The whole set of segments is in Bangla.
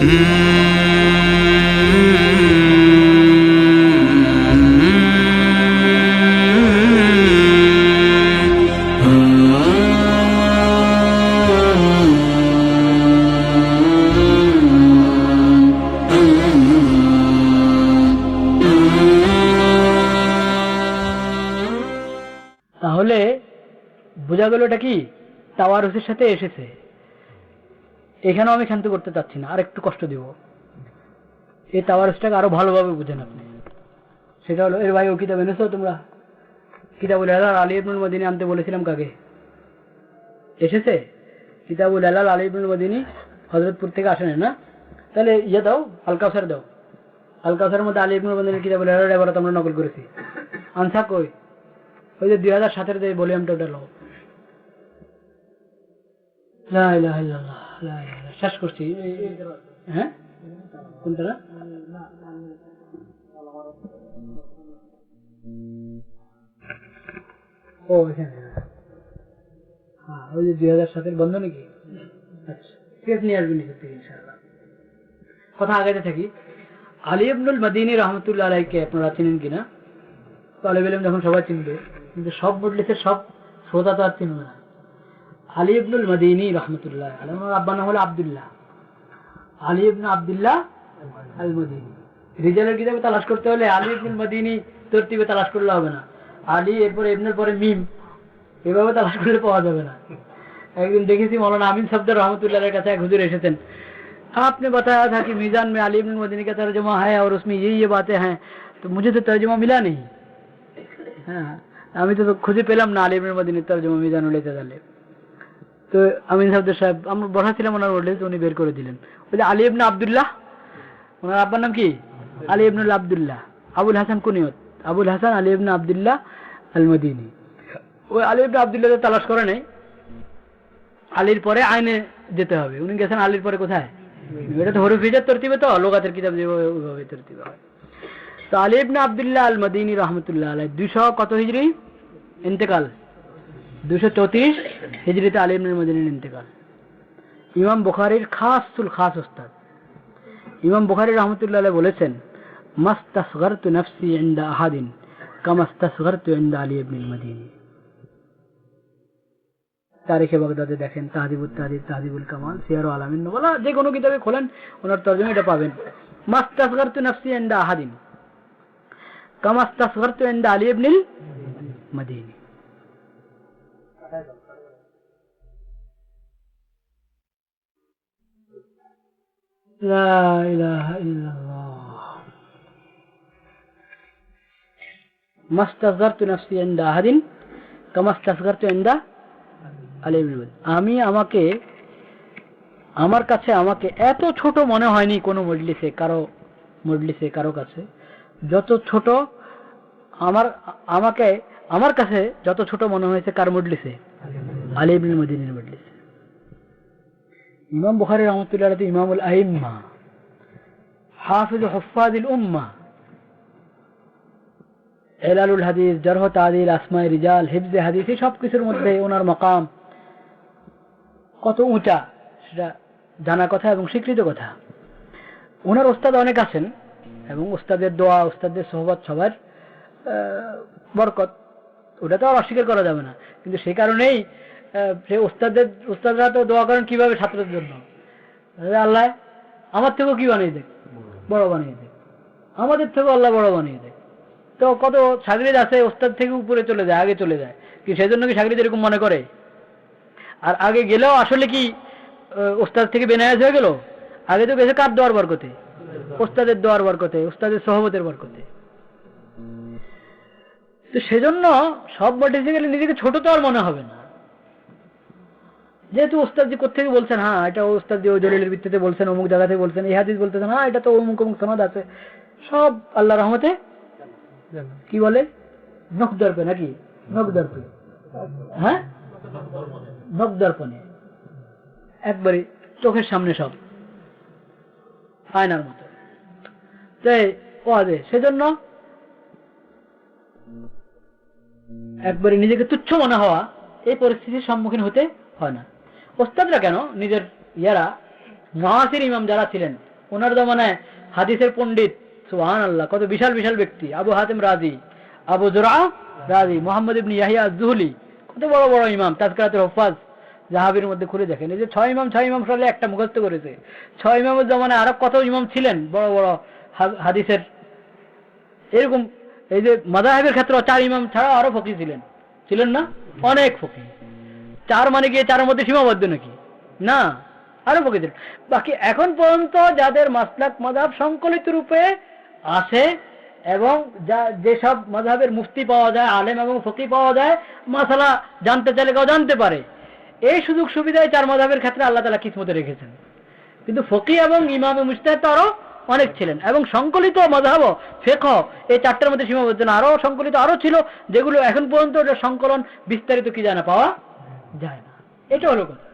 তাহলে বোঝা গেল এটা কি? তাওয়ারুসের সাথে এসেছে। এখানেও আমি শান্ত করতে চাচ্ছি না আর একটু কষ্ট দিব। এই তাওয়ারুসটাকে আরও ভালোভাবে বুঝেন আপনি। সেটা হলো, এর ভাই ও কিতাব এনেছো তোমরা? কিতাবুল আলাল আলী ইবনুল মদিনী আনতে বলেছিলাম কাকে? এসেছে? কিতাবুল আলাল আলী ইবনুল মদিনী হজরতপুর থেকে আসেন না? তাহলে ইয়ে দাও, আলকাউসার দাও। আলকাউসারের মধ্যে আলী ইবনুল মদিনী কিতাবুল আলাল এবার আমরা নকল করেছি। আনসা কই? ওই যে দুই হাজার সাতের যে ভলিউমটা ওটা লো হ্যাঁ? হ্যাঁ বন্ধ নাকি? আচ্ছা নিয়ে আসবেন কথা আগাইতে থাকি। আলী আব্দুল মদিনী রহমতুল্লাহ আলাইকে আপনারা চিনেন কিনা? তালেব ইলম যখন সবাই চিনবে, কিন্তু সব মজলিসের সব শ্রোতা তো আর চিনবে না। আলী ইবনুল মদিনী রহমতুল্লাহ আলাইহি ওনার আব্বার নাম হলো আব্দুল্লাহ আলী ইবনে আব্দুল্লাহ আল মদিনী রিজালের কিতাবে তালাশ করতে হলে আলী ইবনুল মদিনী তরতিবে তালাশ করলে হবে না আলী এরপরে ইবনের পরে মিম এভাবে তালাশ করলে পাওয়া যাবে না একদিন দেখেছি মৌলানা আমিন শব্দ রহমতুল্লাহ কাছে এক হুজুর এসেছেন आपने बताया था कि मीजान में अली इब्न मदनी का तर्जुमा है और उसमें ये ये बातें हैं तो मुझे तो तर्जुमा मिला नहीं হ্যাঁ আমি তো খুঁজে পেলাম না আলিম মদিনের তর্জমা মিজানুল ইতাদালে তো আমিন সাহেব সাহেব, আমরা বসা ছিলাম ওনার বললে উনি বের করে দিলেন। ওই যে আলী ইবনে আব্দুল্লাহ, ওনার আব্বার নাম কি? আলী ইবনুল আবদুল্লাহ, আবুল হাসান কুনিয়ত, আবুল হাসান আলী ইবনে আব্দুল্লাহ আল মদিনী ওই আলী ইবনে আবদুল্লাহ তালাশ করে নেই। আলীর পরে আইনে যেতে হবে। উনি গেছেন আলীর পরে কোথায়? এটা তো হরফিজার তরতিবে তো লোকাতের কিতাব ওইভাবে হয়। তো আলী ইবনে আব্দুল্লাহ আল মদিনী রহমতুল্লাহ আলাই দুশো কত হিজড়ি ইন্তেকাল। দুশো চৌত্রিশ আলিম ইন্তেকাল। ইমাম বুখারির খাসুল খাস ওস্তাদ ইমাম বুখারি রহমতুল্লাহ বলেছেন মাস্তাসগর তু নফসি ইন্দা আহাদিন কামাস্তাসগর তু ইন্দা আলী ইবনুল মদিনী। তারিখে বাগদাদে দেখেন তাহদিবুল তাহদিব, তাহদিবুল কামাল, সিয়ার আলামিন বলা যে কোনো কিতাবে খোলেন, ওনার তর্জমা এটা পাবেন। মাস্তাসগর তু নফসি ইন্দা আহাদিন কামাস্তাসগর তু ইন্দা আলী ইবনুল মদিনী। لا إله إلا الله ما استصغرت نفسي عند أحد كما استصغرت عند علي بن المديني আমি আমাকে আমার কাছে আমাকে এত ছোট মনে হয়নি কোনো মজলিসে কারো মজলিসে কারো কাছে যত ছোট আমার আমাকে আমার কাছে যত ছোট মনে হয়েছে, কার মজলিসে? আলী মদিনের ইমাম বুখারী রহমতুল্লাহ ইমামুল হাফিজ উম্মাহ এলালুল হাদিস, জারহ তাদিল আসমাই রিজাল হিফজে হাদিস, এই সব কিছুর মধ্যে ওনার মকাম কত উঁচা, সেটা জানা কথা এবং স্বীকৃত কথা। ওনার ওস্তাদ অনেক আছেন এবং ওস্তাদের দোয়া, ওস্তাদের সহবত সবার বরকত। ওটা তো আর অস্বীকার করা যাবে না। কিন্তু সে কারণেই সে ওস্তাদের ওস্তাদরা তো দোয়া করেন কীভাবে ছাত্রের জন্য। আল্লাহ, আমার থেকেও কি বানিয়ে দেখ? বড় বানিয়ে দেখ। আমাদের থেকেও আল্লাহ বড় বানিয়ে দেখ। তো কত সাগরিদ আছে ওস্তাদ থেকে উপরে চলে যায়, আগে চলে যায়। কি সেই জন্য কি সাগরিদ এরকম মনে করে? আর আগে গেলেও আসলে কি ওস্তাদ থেকে বেনায়াজ হয়ে গেল? আগে তো গেছে কার দোয়ার বরকতে। ওস্তাদের দোয়ার বরকতে ওস্তাদের সহবতের বরকতে। তো সেজন্য সব বটেছে গেলে নিজেকে ছোট তো আর মনে হবে না। যেহেতু ওস্তাদ কোথেকে বলছেন হ্যাঁ এটা ওস্তাদ ওই দলিলের ভিত্তিতে বলছেন, অমুক জায়গা থেকে বলছেন, এই হাদিস বলতেছেন হ্যাঁ এটা তো অমুক অমুক সনদ আছে। সব আল্লাহ রহমতে কি বলে? নখ দর্পে নাকি? নখ দর্পে হ্যাঁ? নখ দর্পণে। একবারে চোখের সামনে সব। আয়নার মতো। তাই ও আদে সেজন্য একবারে নিজেকে তুচ্ছ মনে হওয়া এই পরিস্থিতির সম্মুখীন হতে হয় না। ওস্তাদরা কেন নিজের ইয়ারা মহাসির ইমাম যারা ছিলেন, ওনার জমানায় হাদিসের পণ্ডিত সুহান আল্লাহ কত বিশাল বিশাল ব্যক্তি, আবু হাতিম রাজি, আবু জোরা রাজি, মোহাম্মদ ইবনি ইয়াহিয়া জুহলি কত বড় বড় ইমাম তাজকারাতের হফাজ জাহাবির মধ্যে খুলে দেখেন। এই যে ছয় ইমাম ছয় ইমাম সালে একটা মুখস্থ করেছে। ছয় ইমামের জমানায় আরও কত ইমাম ছিলেন বড় বড় হাদিসের? এরকম এই যে মাদাহেবের ক্ষেত্রে চার ইমাম ছাড়া আরও ফকি ছিলেন। ছিলেন না? অনেক ফকি চার মানে গিয়ে চারের মধ্যে সীমাবদ্ধ নাকি? না, আরও ফকি ছিলেন। বাকি এখন পর্যন্ত যাদের মাসলাক মাদাব সংকলিত রূপে আছে এবং যা, যেসব মাধাবের মুফতি পাওয়া যায়, আলেম এবং ফকি পাওয়া যায়, মাসালা জানতে চাইলে কেউ জানতে পারে। এই সুযোগ সুবিধায় চার মাধাবের ক্ষেত্রে আল্লাহ তালা কিসমতে রেখেছেন। কিন্তু ফকি এবং ইমাম মুস্তাহিদ তো আরও অনেক ছিলেন। এবং সংকলিত মজাব ফেক এই চারটার মধ্যে সীমাবদ্ধ না। আরও সংকলিত আরও ছিল, যেগুলো এখন পর্যন্ত সংকলন বিস্তারিত কি যায় না পাওয়া যায় না। এটা হলো কথা।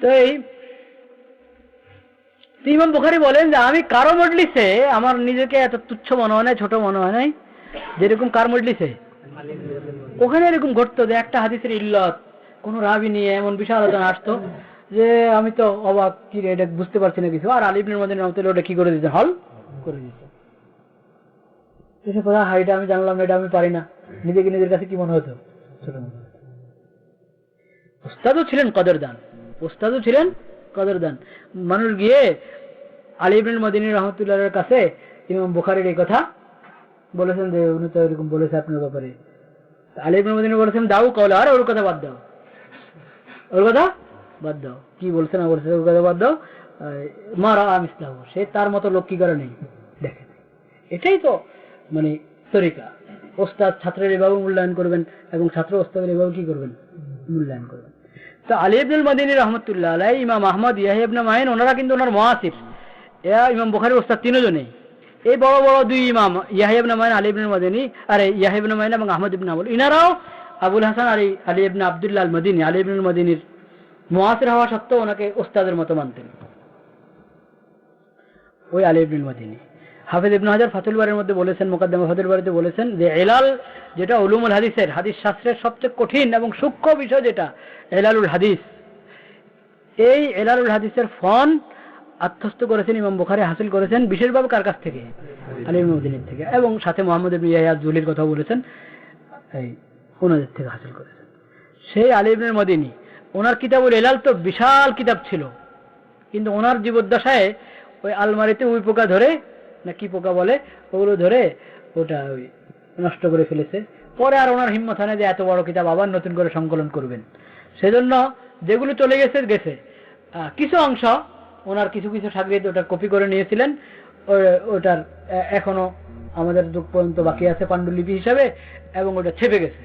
তো এই ইমাম বুখারি বলেন যে, আমি কারও মজলিসে আমার নিজেকে এত তুচ্ছ মনে হয় নাই, ছোট মনে হয় নাই, যেরকম কার মজলিসে? ওখানে এরকম ঘটতো যে, একটা হাদিসের ইল্লত, কোন রাবি নিয়ে এমন বিশাল আলোচনা আসতো যে আমি তো অবাক, কি এটা বুঝতে পারছি না কিছু। আর আলিবনের মধ্যে রহমতুল্লাহ ওটা কি করে দিতে হল করে দিত আমি জানলাম এটা আমি পারি না। নিজেকে নিজের কাছে কি মনে হতো। উস্তাদও ছিলেন কদরদান। উস্তাদও ছিলেন কদরদান। মানুষ গিয়ে মদিনী কাছে ইমাম বুখারীর এই কথা বলেছেন যে, উনি তো এরকম বলেছে আপনার ব্যাপারে। আলী ইবনুল মদিনী বলেছেন, দাও কওলা, আর ওর কথা বাদ দাও। ওর কথা? বাদ দাও। কি বলছে না বলছে বাদ দাও। মারা আমিসলাম সে তার মতো লোক কি করে নেই? দেখে এটাই তো মানে তরিকা। ওস্তাদ ছাত্রের এভাবে মূল্যায়ন করবেন এবং ছাত্র ওস্তাদের এভাবে কি করবেন? মূল্যায়ন করবেন। তো আলী ইবনুল মাদিনী রহমতুল্লাহ আলাই ইমাম আহমদ ইয়াহিবনা মাহিন ওনারা কিন্তু ওনার মহাসিফ এরা ইমাম বুখারির ওস্তাদ তিনজনেই। এই বড় বড় দুই ইমাম ইয়াহিবনা মাহিন আলী ইবনুল মাদিনী আরে ইয়াহিবনা মাহিন এবং আহমদ ইবনে আবুল ইনারাও আবুল হাসান আলী আলী ইবনে আবদুল্লাহ আল মদিনী আলী ইবনুল মদিনীর মহাসির হওয়া সত্ত্বেও ওনাকে ওস্তাদের মতো মানতেন। ওই আলী ইবনুল মদিনী হাফিজ ইবনে হাজার ফাতুল বারের মধ্যে বলেছেন, মোকাদ্দমা ফাতুল বাড়িতে বলেছেন যে, এলাল যেটা উলুমুল হাদিসের, হাদিস শাস্ত্রের সবচেয়ে কঠিন এবং সূক্ষ্ম বিষয় যেটা, এলালুল হাদিস। এই এলালুল হাদিসের ফন আত্মস্থ করেছেন ইমাম বুখারী, হাসিল করেছেন বিশেষভাবে কার কাছ থেকে? আলী ইবনে মদিনীর থেকে এবং সাথে মোহাম্মদ ইবনে ইয়াহিয়া জুলির কথা বলেছেন, এই ওনাদের থেকে হাসিল করেছেন। সেই আলী ইবনে মদিনী ওনার কিতাবুল এলাল তো বিশাল কিতাব ছিল। কিন্তু ওনার জীবদ্দশায় ওই আলমারিতে উই পোকা ধরে, না কি পোকা বলে, ওগুলো ধরে ওটা ওই নষ্ট করে ফেলেছে। পরে আর ওনার হিম্মত হয় যে এত বড় কিতাব আবার নতুন করে সংকলন করবেন। সেজন্য যেগুলো চলে গেছে গেছে। কিছু অংশ ওনার কিছু কিছু সাগরিদ ওটা কপি করে নিয়েছিলেন। ওটার এখনও আমাদের যুগ পর্যন্ত বাকি আছে পাণ্ডুলিপি হিসাবে, এবং ওটা ছেপে গেছে।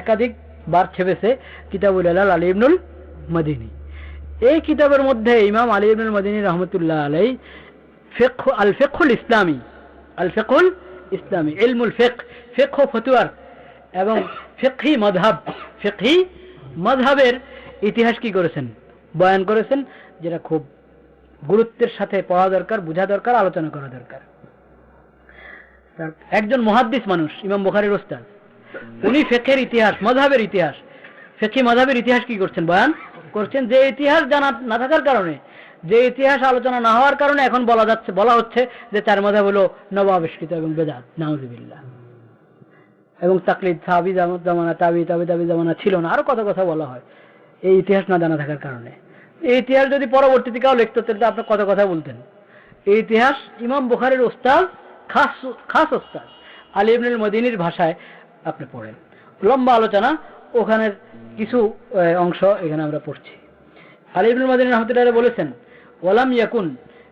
একাধিক বার ছেপেছে কিতাবুল আলাল আলী ইবনুল মদিনী। এই কিতাবের মধ্যে ইমাম আলী ইবনুল মদিনী রহমতুল্লাহ আলাই ফেক আল ফেকুল ইসলামী, আল ফেকুল ইসলামী, ইলমুল ফেক ফেক ফতুয়ার এবং ফেকহি মধহাব ফেকহি মধহাবের ইতিহাস কি করেছেন? বয়ান করেছেন যেটা খুব গুরুত্বের সাথে পড়া দরকার, বোঝা দরকার, আলোচনা করা দরকার। একজন মহাদ্দিস মানুষ, ইমাম বুখারীর ওস্তাদ। উনি ফেকের ইতিহাস মধাবের ইতিহাস। ফেকি মধাবের ইতিহাস কি করছেন বয়ান? করছেন যে ইতিহাস জানা না থাকার কারণে, যে ইতিহাস আলোচনা না হওয়ার কারণে এখন বলা যাচ্ছে, বলা হচ্ছে যে তার মধ্যে হলো নবাবিষ্কৃত এবং বেদাত, নাউজুবিল্লাহ। এবং তাকলিদ সাবি জামানা, তাবি তাবি তাবি জামানা ছিল না, আরও কত কথা বলা হয়, এই ইতিহাস না জানা থাকার কারণে। এই ইতিহাস যদি পরবর্তীতে কেউ লিখতো, তাহলে আপনি কত কথা বলতেন। এই ইতিহাস ইমাম বুখারের ওস্তাদ, খাস খাস ওস্তাদ, আলী ইবনুল মদিনীর ভাষায় আপনি পড়েন লম্বা আলোচনা ওখানের কিছু আহ, অংশ এখানে আমরা পড়ছি আলী ইবনুল মদিনী রহমতুল্লাহ বলেছেন ওয়ালাম ইয়াকুন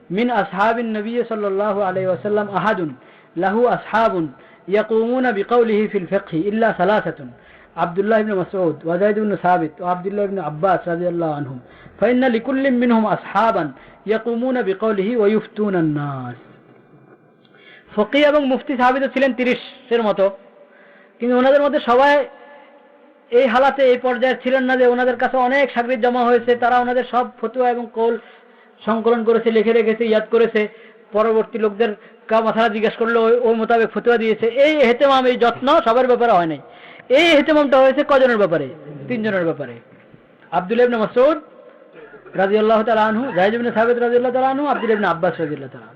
মিন আসহাবিন নবী সাল্লাল্লাহু আলাইহি ওয়াসাল্লাম আহাদুন লাহু আসহাবুন ইয়াকুমুনা বিকাউলিহি ফিল ফিকহি ইল্লা সালাসাতুন عبد الله بن مسعود وزيد بن ثابت وعبد الله بن عباس رضي الله عنهم فإن لكل منهم أصحابا يقومون بقوله ويفتون الناس ফকি এবং মুফতি সাহাবিদ ছিলেন তিরিশের মতো কিন্তু ওনাদের মধ্যে সবাই এই হালাতে, এই পর্যায়ে ছিলেন না যে ওনাদের কাছে অনেক সাগরিদ জমা হয়েছে, তারা ওনাদের সব ফতুয়া এবং কোল সংকলন করেছে, লিখে রেখেছে, ইয়াদ করেছে। পরবর্তী লোকদের কা মাথারা জিজ্ঞেস করল, ওই মোতাবেক ফতুয়া দিয়েছে। এই হেতেমাম এই যত্ন সবার ব্যাপারে হয় নাই। এই হেতেমামটা হয়েছে কজনের ব্যাপারে? তিনজনের ব্যাপারে। আব্দুল ইবনে মাসউদ রাজিউল্লাহ তালা আনহু জাহিদ ইবনে সাবিত রাজিউল্লাহ তালা আনহু, আব্দুল ইবনে আব্বাস রাজিউল্লাহ তালা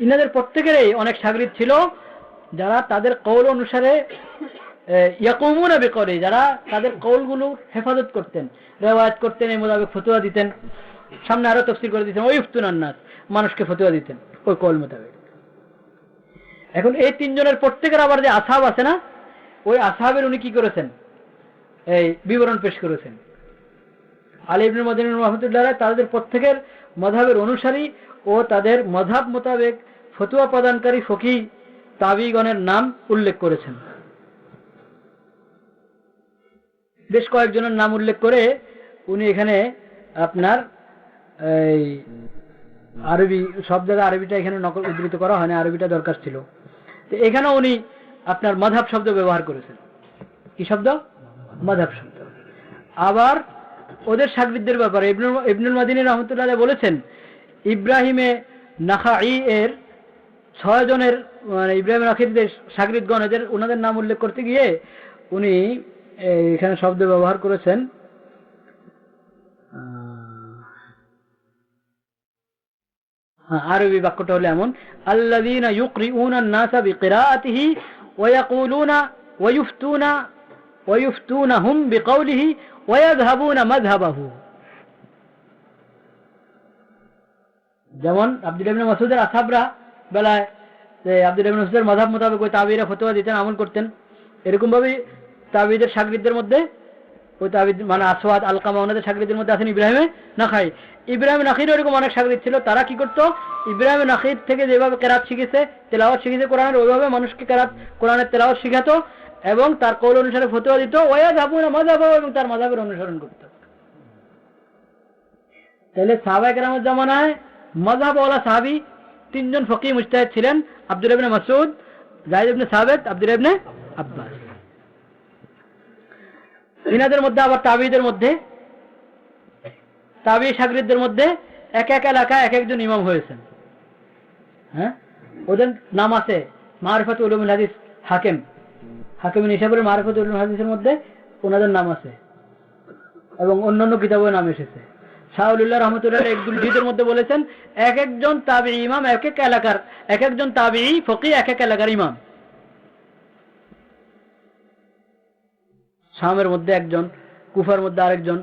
ইনাদের প্রত্যেকেরই অনেক সাগরিদ ছিল। যারা তাদের কৌল অনুসারে ইয়াকুমুনা বেকরে যারা তাদের কৌলগুলো হেফাজত করতেন, রেওয়ায়ত করতেন, এই মোতাবেক ফতুয়া দিতেন, সামনে আরও তফসিল করে দিতেন, ওই উফতুনান্নাস মানুষকে ফতুয়া দিতেন, ওই কৌল মোতাবেক। এখন এই তিনজনের প্রত্যেকের আবার যে আসাব আছে না, ওই আসাবের উনি কি করেছেন? এই বিবরণ পেশ করেছেন। আলী ইবনুল মদিন রহমতুল্লাহ তাদের প্রত্যেকের মধাবের অনুসারী ও তাদের মধাব মোতাবেক ফতুয়া প্রদানকারী ফকি তাবিগণের নাম উল্লেখ করেছেন। বেশ কয়েকজনের নাম উল্লেখ করে উনি এখানে আপনার এই আরবি, সব জায়গায় আরবিটা এখানে নকল উদ্ধৃত করা হয় না আরবিটা দরকার ছিল। তো এখানে উনি আপনার মাধাব শব্দ ব্যবহার করেছেন। কি শব্দ? মাধাব শব্দ। আবার ওদের সাগরিদদের ব্যাপারে, ইবনুল মাদিনী রহমতুল্লাহ বলেছেন, ইব্রাহিমে নাখাই এর ছয় জনের মানে ইব্রাহিম নাখিরদের সাগরিদগণ এদের ওনাদের নাম উল্লেখ করতে গিয়ে উনি এখানে শব্দ ব্যবহার করেছেন। হ্যাঁ, আরবি বাক্যটা হলো এমন আল্লাযীনা ইউকরিউনা আন-নাসা বিকিরাআতিহি ওয়া ইয়াকুলুনা ওয়া ইফতুনা ওয়া ইফতুনাহুম বিকাউলিহি ওয়া ইয়াযহাবুনা মাযহাবাহু। যেমন আব্দুল ইবনে মাসউদের আসহাবরা বেলায় যে আব্দুল মাযহাব মোতাবেক ওই তাবিরা ফতোয়া দিতেন, আমল করতেন। এরকম ভাবে তাবিদের মধ্যে, ওই তাবিদ মানে আলকামা ওনাদের মধ্যে আছেন ইব্রাহিমে নাখাই। ইব্রাহিম নাখির অনেক ছিল, তারা কি করতো? ইব্রাহিম নাখির থেকে যেভাবে কেরাত শিখেছে, তেলাওয়াত শিখেছে কোরআনের, ওইভাবে মানুষকে কেরাত কোরআনের তেলাওয়াত শিখাতো এবং তার কৌল অনুসারে ফতোয়া দিত। ওয়া যাব না এবং তার মজাবের অনুসরণ করত। তাহলে সাহাবাই কেরামের জামানায় মজাবওয়ালা সাহাবি তিনজন ফকি মুস্তাহিদ ছিলেন আব্দুল ইবনে মাসুদ জাহিদ ইবনে সাবেদ আব্দুল ইবনে আব্বাস। ইনাদের মধ্যে আবার তাবিদের মধ্যে, তাবি সাগরিদদের মধ্যে এক এক এলাকায় এক একজন ইমাম হয়েছেন। হ্যাঁ? ওদের নাম আছে মারফত উলুমুল হাদিস হাকিম। হাকিম নিশাবুল মারফত উলুমুল হাদিসের মধ্যে ওনাদের নাম আছে। এবং অন্যান্য কিতাবের নাম এসেছে। শাহুল্লাহ রহমতুল্লাহ একদুল মধ্যে বলেছেন, এক একজন তাবি ইমাম, এক এক এলাকার, এক একজন তাবি ফকি এক এক এলাকার ইমাম। শামের মধ্যে একজন, কুফার মধ্যে আরেকজন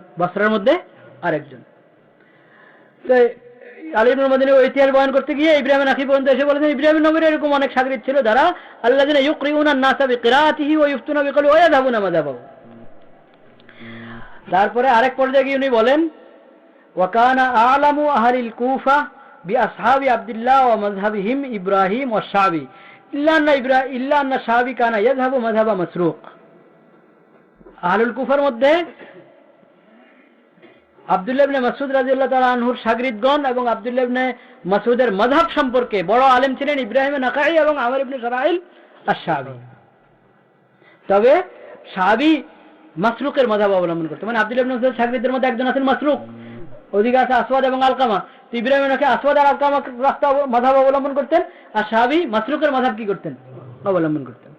মধ্যে আরেকজন। ইতিহাস বয়ান করতে গিয়ে ইব্রাহিম নাকি পর্যন্ত এসে বলেছেন ইব্রাহিম নবীর এরকম অনেক সাগরিদ ছিল যারা আল্লাহ দিনে ইউকরিউনা নাসা বিকিরাতিহি ওয়া ইফতুনা বিকালি ওয়া যাবুনা মাযাবাহু। তারপরে আরেক পর্যায়ে গিয়ে উনি বলেন বিআসহাবি আব্দুল্লাহ ওয়া মাযহাবিহিম ইব্রাহিম ওয়া শাবি। ইল্লা আন্না ইব্রা, ইল্লা আন্না শাবি কানা ইয়াযহাবু মাযহাবা মাসরুক। আহলুল কুফার মধ্যে আব্দুল্লাহ ইবনে মাসুদ তাআলা আনহুর এবং আব্দুল্লাহ ইবনে মাসুদের মাযহাব সম্পর্কে বড় আলেম ছিলেন ইব্রাহিম নাকাই এবং আমর ইবনে সারাইল তবে শাবি মাসরুকের মাযহাব অবলম্বন করতে মানে আব্দুল্লাহ ইবনে মাসুদের মধ্যে একজন আছেন মাসরুক। ওদিকে আছে আসওয়াদ এবং আলকামা। তো ইব্রাহিম নাকি আসওয়াদ আর আলকামা রাস্তা মাযহাব অবলম্বন করতেন। আর শাবি মাসরুকের মাযহাব কি করতেন? অবলম্বন করতেন।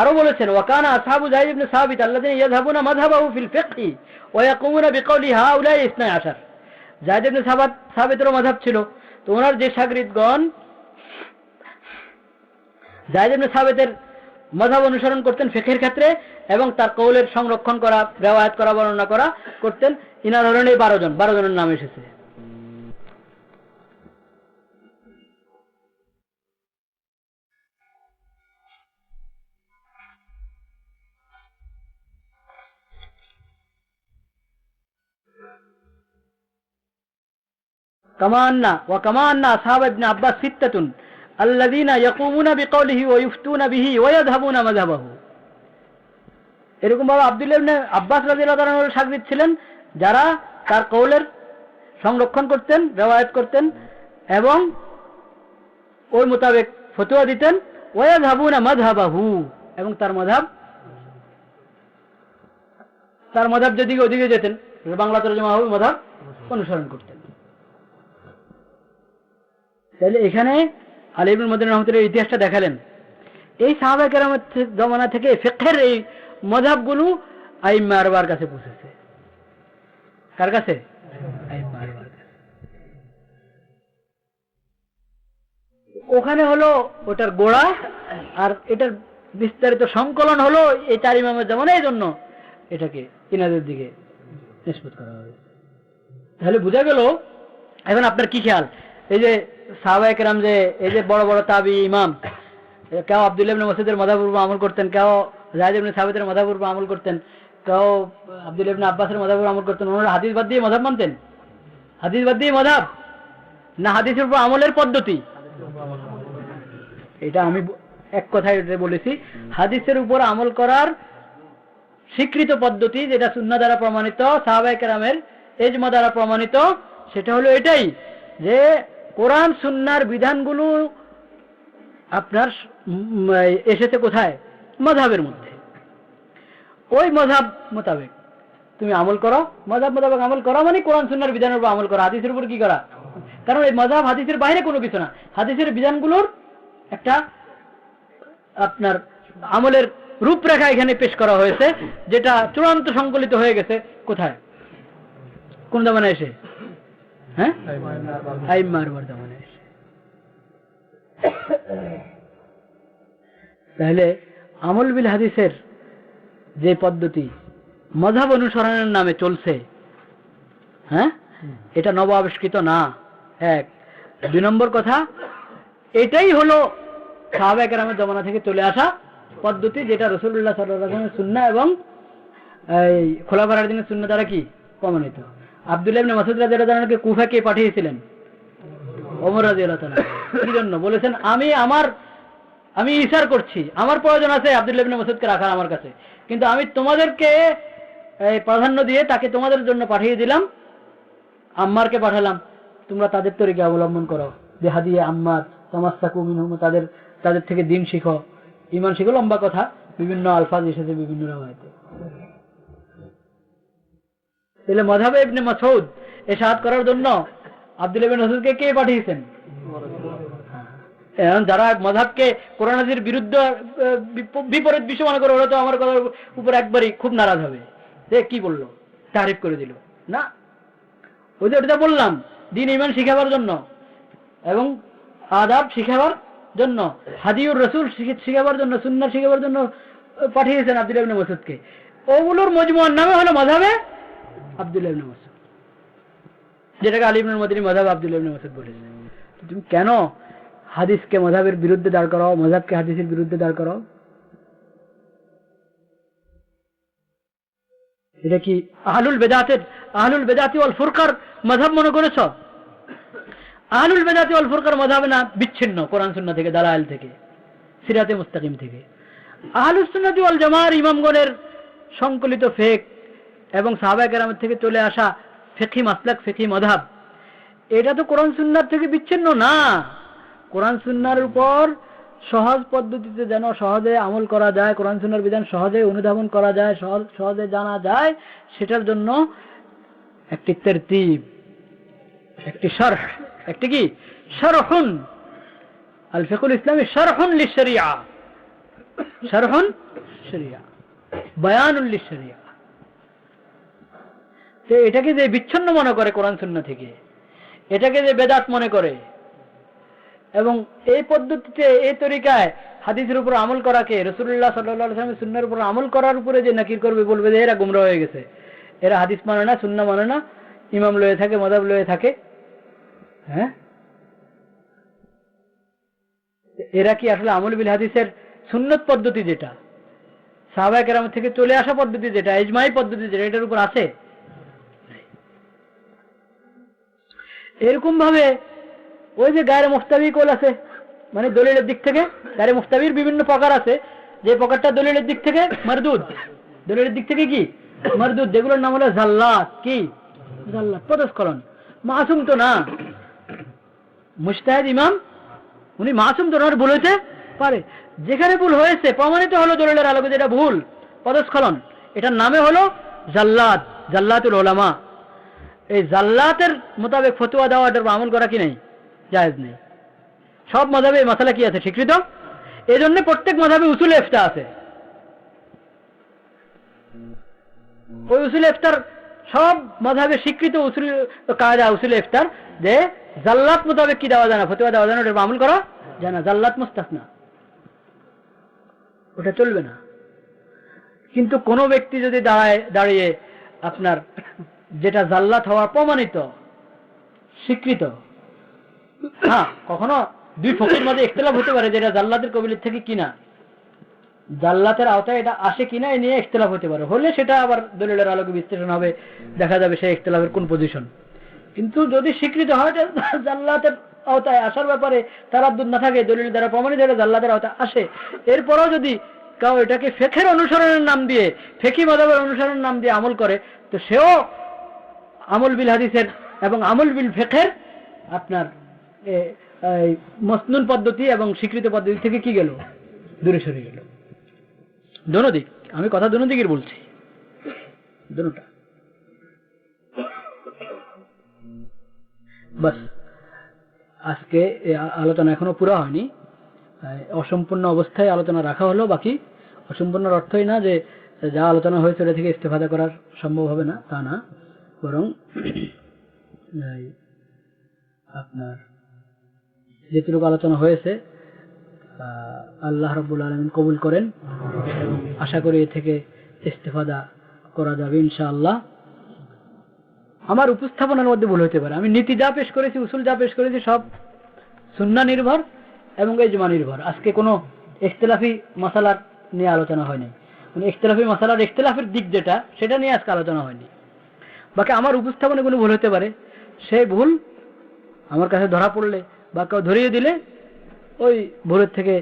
আরও বলেছেন, ওয়াকানা আসহাবু জাহিদ ইবনে সাবিত আল্লাযিনা ইয়াযহাবুনা মাযহাবাহু ফিল ফিকহি ওয়া ইয়াকুমুনা বিকাউলি হাউলাই ইসনা আশার। জাহিদ ইবনে মাযহাব ছিল। তো ওনার যে শাগরিদগণ জাহিদ ইবনে সাবিতের মজাব অনুসরণ করতেন ফেকের ক্ষেত্রে এবং তার কৌলের সংরক্ষণ করা ব্যবহার করা, বর্ণনা করা করতেন। ইনার ধরনের বারো জন, বারো জনের নাম এসেছে। কামান্না ও কামান্না সাহাব আব্বাস সিত্তাতুন। আল্লাদিনা ইয়াকুমুনা বিকৌলিহি ও ইফতুনা বিহি আব্বাস ছিলেন, যারা তার সংরক্ষণ করতেন, রেওয়ায়ত করতেন এবং ওই মোতাবেক ফতুয়া দিতেন ওয়াধাবুনা মাধাবাহু এবং তার মধাব তার মধাব যদি ওদিকে যেতেন, বাংলা তরজমা হবে মধাব অনুসরণ করতেন। তাহলে এখানে আলিবুল মদিন রহমতুল্লাহ ইতিহাসটা দেখালেন। এই সাহাবা জমানা থেকে ফেকের এই মজাবগুলো আইম্মা আরবার কাছে পৌঁছেছে। কার কাছে। ওখানে হলো ওটার গোড়া আর এটার বিস্তারিত সংকলন হলো এই চার ইমামের যেমন এই জন্য এটাকে ইনাদের দিকে নিষ্পত করা হবে। তাহলে বোঝা গেল, এখন আপনার কি খেয়াল? এই যে সাহবাহিক রাম যে, এই যে বড় বড় তাবি ইমাম কেউ আব্দুল্লাহ ইবনে মসজিদের মাদাপূর্ব আমল করতেন, কেউ জাহিদ ইবনে সাবিতের মাদাপূর্ব আমল করতেন, কেউ আব্দুল্লাহ ইবনে আব্বাসের মাদাপূর্ব আমল করতেন, ওনারা হাদিস বাদ দিয়ে মধাব মানতেন। হাদিস বাদ দিয়ে মধাব না, হাদিসের উপর আমলের পদ্ধতি। এটা আমি এক কথায় বলেছি, হাদিসের উপর আমল করার স্বীকৃত পদ্ধতি যেটা সুন্না দ্বারা প্রমাণিত সাহাবাই কেরামের এজমা দ্বারা প্রমাণিত, সেটা হলো এটাই যে কোরআন, সুন্নার বিধানগুলো আপনার এসেছে কোথায়? মধাবের মধ্যে। ওই মধাব মোতাবেক। তুমি আমল করো মজাব মোতাবেক আমল করো মানে কোরআন, সুন্নার বিধানের উপর আমল করো, হাদিসের উপর কি করা? কারণ এই মজাব হাদিসের বাইরে কোনো কিছু না। হাদিসের বিধানগুলোর একটা আপনার আমলের রূপরেখা এখানে পেশ করা হয়েছে, যেটা চূড়ান্ত সংকলিত হয়ে গেছে। কোথায়? কোন জামানে এসে? হ্যাঁ? আইম্মার তাহলে আমল বিল হাদিসের যে পদ্ধতি মজাব অনুসরণের নামে চলছে। হ্যাঁ? এটা নব আবিষ্কৃত না। এক। দুই নম্বর কথা এটাই হলো সাহাবা কেরামের জমানা থেকে চলে আসা পদ্ধতি যেটা রসুল্লাহ সাল্লামের সুন্না এবং এই খোলাফার দিনের সুন্না দ্বারা কি প্রমাণিত? আব্দুল্লাহ মাসুদ রাদিয়াল্লাহু কুফাকে পাঠিয়েছিলেন? ওমর রাদিয়াল্লাহু বলেছেন, আমি আমার, আমি ইশার করছি। আমার প্রয়োজন আছে আব্দুল্লাহ মাসুদকে রাখার আমার কাছে। কিন্তু আমি তোমাদেরকে প্রাধান্য দিয়ে তাকে তোমাদের জন্য পাঠিয়ে দিলাম। আম্মারকে পাঠালাম। তোমরা তাদের তরিকে অবলম্বন করো। দেহা দিয়ে আম্মার মিনহুম, তাদের তাদের থেকে দিন শিখো। ইমান শিখো, লম্বা কথা। বিভিন্ন আলফাজ এসেছে বিভিন্ন রামায়তে তাহলে মধাবে ইবনে মাসউদ এসাদ করার জন্য আব্দুল ইবনে মাসউদকে কে পাঠিয়েছেন? এখন যারা মধাবকে কোরআনাজির বিরুদ্ধে বিপরীত বিষয় মনে করে, ওরা তো আমার কথার উপর একবারই খুব নারাজ হবে। যে কি বলল? তারিফ করে দিল। না। ওই যে ওটা বললাম, দিন ইমান শিখাবার জন্য এবং আদাব শিখাবার জন্য, হাদিউর রসুল শিখাবার জন্য সুন্নার শিখাবার জন্য পাঠিয়েছেন আব্দুল ইবনে মাসুদকে ওগুলোর মজমুয়ার নামে হলো মাধাবে যেটাকে আলী ইবনুল মদিনী মাধাব আব্দুল ইবনে মাসুদ বলেছে। তুমি কেন হাদিসকে মধাবের বিরুদ্ধে দাঁড় করাও মধাবকে হাদিসের বিরুদ্ধে দাঁড় করাও? এটা কি আহলুল বেদাতের, আহলুল বেদাতি ওয়াল ফুরকার মধাব মনে করেছ? আহলুল বেদাতি ওয়াল ফুরকার মধাব না বিচ্ছিন্ন, কোরআন সুন্না থেকে, দালাইল থেকে, সিরাতে মুস্তাকিম থেকে। সুন্নাতি ওয়াল জামার ইমামগণের সংকলিত ফেক এবং সাহাবা কেরামের থেকে চলে আসা ফেকি মাসলাক ফেকি মধাব এটা তো কোরআন সুন্নার থেকে বিচ্ছিন্ন না। কোরআন সুন্নার উপর সহজ পদ্ধতিতে যেন সহজে আমল করা যায়, কোরআন সুন্নার বিধান সহজে অনুধাবন করা যায়, সহজ- জানা যায়, সেটার জন্য একটি তেরতিব, একটি শরহ, একটি কি? শরহুন। আল ফিকুল ইসলামী শরহুন লিশরিয়া। শরহুন শরিয়া বয়ানুল লিশরিয়া। তো এটাকে যে বিচ্ছিন্ন মনে করে কোরআন সুন্না থেকে, এটাকে যে বেদাত মনে করে, এবং এই পদ্ধতিতে, এই তরিকায় হাদিসের উপর আমল করাকে রসুল্লাহ সাল্লামের সুন্নার উপর আমল করার উপরে যে নাকির করবে, বলবে যে এরা গুমরা হয়ে গেছে। এরা হাদিস মানে না, সুন্না মানে না, ইমাম লয়ে থাকে মদাব লয়ে থাকে। হ্যাঁ? এরা কি আসলে আমল বিল হাদিসের সুন্নত পদ্ধতি যেটা? সাহাবাহ কেরাম থেকে চলে আসা পদ্ধতি যেটা এজমাই পদ্ধতি যেটা, এটার উপর আছে? এরকম ভাবে ওই যে গায়ের মুস্তাবি কোল আছে মানে দলিলের দিক থেকে, গায়ের মুস্তাবির বিভিন্ন প্রকার আছে, যে প্রকারটা দলিলের দিক থেকে, মারদুদ। দলিলের দিক থেকে কি? মারদুদ, যেগুলোর নাম হলো জাল্লাত কি? জাল্লাত পদস্খলন। মাসুম তো না। মুস্তাহিদ ইমাম, উনি মাসুম তো না ভুল হয়েছে? পারে। যেখানে ভুল হয়েছে, প্রমাণিত হলো দলিলের আলোকে যেটা ভুল, পদস্খলন। এটার নামে হলো জাল্লাদ, জাল্লাতুল ওলামা এই জাল্লাতের মোতাবেক ফতুয়া দেওয়া এটার আমল করা কি নেই? জায়েজ নেই। সব মজাবে এই মশালা কি আছে? স্বীকৃত? এই জন্য প্রত্যেক মজাবে উসুল এফতা আছে। ওই উসুল এফতার সব মজাবে স্বীকৃত উসুল, কায়দা উসুল ইফতার যে জাল্লাত মোতাবেক কি দেওয়া যায় না? ফতোয়া দেওয়া যায় না ওটা আমল করা যায় না। জাল্লাত মুস্তাসনা ওটা চলবে না। কিন্তু কোনো ব্যক্তি যদি দাঁড়ায়, দাঁড়িয়ে আপনার যেটা জাল্লাত হওয়া প্রমাণিত, স্বীকৃত। হ্যাঁ কখনো দুই ফকির মাঝে ইখতলাফ হতে পারে যেটা জাল্লাতের কবিলের থেকে কিনা। জাল্লাতের আওতায় এটা আসে কিনা, এ নিয়ে ইখতলাফ হতে পারে। হলে সেটা আবার দলিলের আলোকে বিশ্লেষণ হবে, দেখা যাবে সেই ইখতলাফের কোন পজিশন কিন্তু যদি স্বীকৃত হয় জাল্লাতের আওতায় আসার ব্যাপারে তারা না থাকে, দলিল দ্বারা প্রমাণিত হলে জাল্লাতের আওতায় আসে। এরপরও যদি কেউ এটাকে ফেকের অনুসরণের নাম দিয়ে, ফেকি মাদাবের অনুসরণের নাম দিয়ে আমল করে, তো সেও আমল বিল হাদিসের এবং আমল বিল ফেকের আপনার মসনুন পদ্ধতি এবং স্বীকৃত পদ্ধতি থেকে কি গেল? দূরে সরে গেল। দোনো দিক, আমি কথা দোনো দিকের বলছি। দোনোটা। বাস, আজকে আলোচনা এখনও পুরো হয়নি। অসম্পূর্ণ অবস্থায় আলোচনা রাখা হলো, বাকি অসম্পূর্ণর অর্থই না যে যা আলোচনা হয়েছে ওটা থেকে ইস্তেফাদা করার সম্ভব হবে না, তা না। বরং আপনার যেটুকু আলোচনা হয়েছে আল্লাহ রব্বুল আলমিন কবুল করেন আশা করি এ থেকে ইস্তেফাদা করা যাবে ইনশাআল্লাহ। আমার উপস্থাপনার মধ্যে ভুল হতে পারে। আমি নীতি যা পেশ করেছি, উসুল যা পেশ করেছি, সব সুন্না নির্ভর এবং এজমা নির্ভর। আজকে কোনো ইখতলাফি মশালার নিয়ে আলোচনা হয়নি। মানে ইখতলাফি মশালার ইখতলাফের দিক যেটা, সেটা নিয়ে আজকে আলোচনা হয়নি। বাকি আমার উপস্থাপনে কোনো ভুল হতে পারে। সেই ভুল আমার কাছে ধরা পড়লে বা কেউ ধরিয়ে দিলে ওই ভুলের থেকে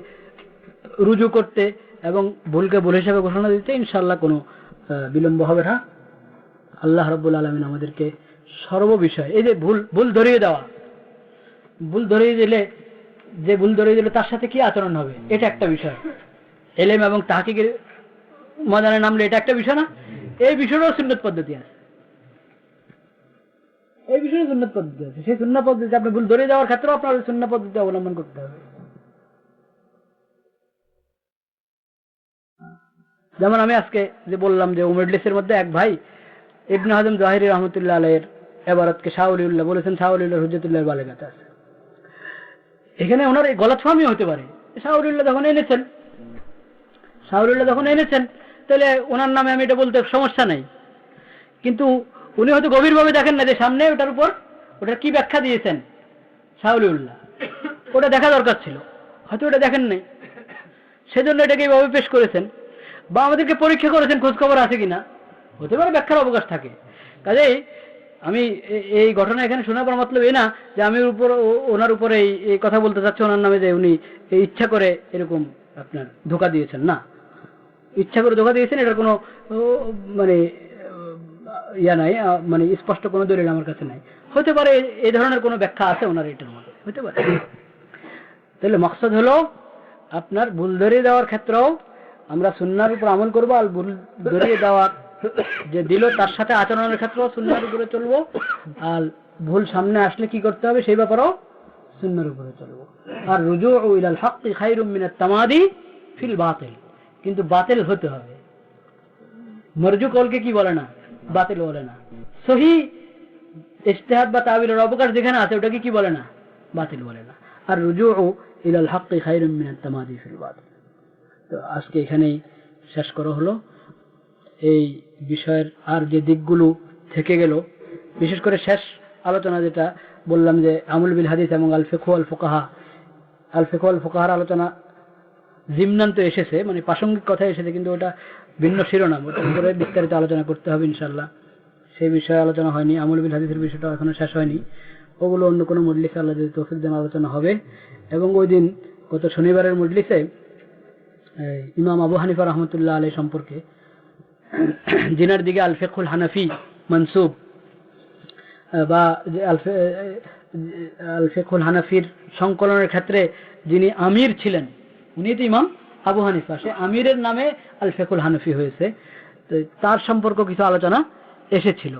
রুজু করতে এবং ভুলকে ভুল হিসাবে ঘোষণা দিতে ইনশাল্লাহ কোনো বিলম্ব হবে না। আল্লাহ রব্বুল আলমিন আমাদেরকে সর্ববিষয় এই যে ভুল ভুল ধরিয়ে দেওয়া, ভুল ধরিয়ে দিলে, যে ভুল ধরিয়ে দিলে তার সাথে কি আচরণ হবে? এটা একটা বিষয়। এলেম এবং তাহাকিকের ময়দানে নামলে এটা একটা বিষয় না? এই বিষয়েরও সুন্নত পদ্ধতি আছে। এই বিষয়ে সুন্নত পদ্ধতি আছে। সেই সুন্নত পদ্ধতি আপনি ভুল ধরিয়ে দেওয়ার ক্ষেত্রেও আপনার ওই সুন্নত পদ্ধতি অবলম্বন করতে হবে। যেমন আমি আজকে যে বললাম যে উমেডলিসের মধ্যে এক ভাই, ইবনে হাজম জাহিরি রহমতুল্লাহ আলাইয়ের এবারতকে শাহলিউল্লাহ বলেছেন শাহলিউল্লাহ হুজতুল্লাহ বালেগাতে আছে। এখানে ওনার এই গলতফামি হতে পারে। শাহরুল্লাহ যখন এনেছেন শাহরুল্লাহ যখন এনেছেন, তাহলে ওনার নামে আমি এটা বলতে সমস্যা নেই। কিন্তু উনি হয়তো গভীরভাবে দেখেন না যে সামনে ওটার উপর ওটার কি ব্যাখ্যা দিয়েছেন। শাহরুল্লাহ ওটা দেখা দরকার ছিল। হয়তো ওটা দেখেন নাই। সেজন্য এটাকে এইভাবে পেশ করেছেন। বা আমাদেরকে পরীক্ষা করেছেন খোঁজ খবর আছে কিনা। হতে পারে ব্যাখ্যার অবকাশ থাকে। কাজেই আমি এই ঘটনা এখানে শোনার পর মতলব এই না যে আমি উপর ওনার উপরে এই কথা বলতে চাচ্ছি, ওনার নামে যে উনি ইচ্ছা করে এরকম আপনার ধোকা দিয়েছেন। না। ইচ্ছা করে ধোকা দিয়েছেন, এটার কোনো মানে ইয়া নাই মানে স্পষ্ট কোনো দলিল আমার কাছে নাই। হতে পারে এই ধরনের কোনো ব্যাখ্যা আছে ওনার এটার মধ্যে, হতে পারে। তাহলে মকসদ হলো আপনার ভুল ধরিয়ে দেওয়ার ক্ষেত্রেও আমরা সুন্নার উপর আমল করব আর ভুল ধরিয়ে দেওয়ার যে দিল তার সাথে আচরণের ক্ষেত্রেও সুন্নার উপরে চলবো। আর ভুল সামনে আসলে কি করতে হবে সেই ব্যাপারেও সুন্নার উপরে চলবো। আর রুজু ইলাল হাক্কি খাইরুম মিনাত তামাদি ফিল বাতিল। কিন্তু বাতিল হতে হবে। মরজু কলকে কি বলে না? বাতিল বলে না। সহি ইজতিহাদ বা তাবিলের অবকাশ যেখানে আছে, ওটাকে কি বলে না? বাতিল বলে না। আর রুজু ইলাল হাক্কি খাইরুম তামাদি ফিল তো আজকে এখানেই শেষ করা হলো। এই বিষয়ের আর যে দিকগুলো থেকে গেল, বিশেষ করে শেষ আলোচনা যেটা বললাম যে আমুল বিল হাদিস এবং আল ফেকু আল ফোকাহা। আল ফেকু আল ফোকাহার আলোচনা জিমনান্ত এসেছে মানে প্রাসঙ্গিক কথা এসেছে, কিন্তু ওটা ভিন্ন শিরোনাম। ওটার উপরে বিস্তারিত আলোচনা করতে হবে ইনশাল্লাহ সেই বিষয়ে আলোচনা হয়নি, আমুল বিল হাদিসের বিষয়টা এখনও শেষ হয়নি। ওগুলো অন্য কোনো মজলিসে আল্লাহ যদি তৌফিক দেন আলোচনা হবে। এবং ওই দিন গত শনিবারের মজলিসে ইমাম আবু হানিফা রহমতুল্লাহ আলী সম্পর্কে জিনার দিকে আলফেকুল হানাফি মনসুব, বা যে আল- আল হানাফির সংকলনের ক্ষেত্রে যিনি আমির ছিলেন, উনি তো ইমাম। আবু হানিফা, সে আমিরের নামে আল ফেকুল হানাফি হয়েছে। তার সম্পর্ক কিছু আলোচনা এসেছিল।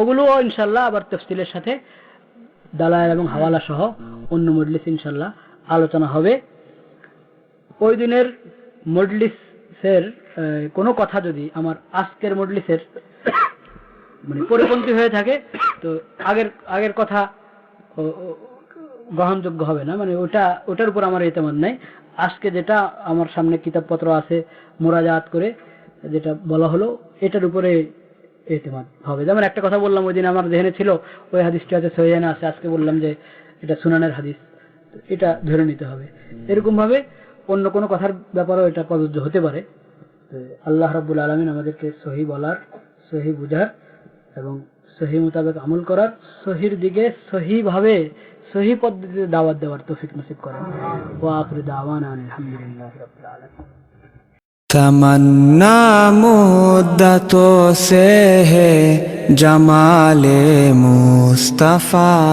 ওগুলো ইনশাল্লাহ আবার তফসিলের সাথে দালায় এবং হাওয়ালা সহ অন্য মজলিস ইনশাল্লাহ আলোচনা হবে। ওই দিনের মজলিসের কোনো কথা যদি আমার আজকের মজলিসের মানে পরিপন্থী হয়ে থাকে, তো আগের আগের কথা গ্রহণযোগ্য হবে না। মানে ওটা, ওটার উপর আমার এতেমত নাই। আজকে যেটা আমার সামনে কিতাবপত্র আছে, মোরাজাত করে যেটা বলা হলো, এটার উপরে এতেমাদ হবে। যেমন একটা কথা বললাম, ওই দিন আমার জেনে ছিল, ওই হাদিসটা আছে সহিয়ানা আছে। আজকে বললাম যে এটা সুনানের হাদিস। এটা ধরে নিতে হবে। এরকম ভাবে অন্য কোনো কথার ব্যাপারেও এটা প্রযোজ্য হতে পারে। আল্লাহ রাব্বুল আলমিন আমাদেরকে সহি বলার, সহি বুঝার এবং সহি মোতাবেক আমল করার সহির দিকে সহি ভাবে সহি পদ্ধতিতে দাওয়াত দেওয়ার তৌফিক নসিব করেন। ওয়া আখির দাওয়ানা আলহামদুলিল্লাহ রাব্বিল আলামিন। تمنا مدتوں سے ہے جمال مصطفیٰ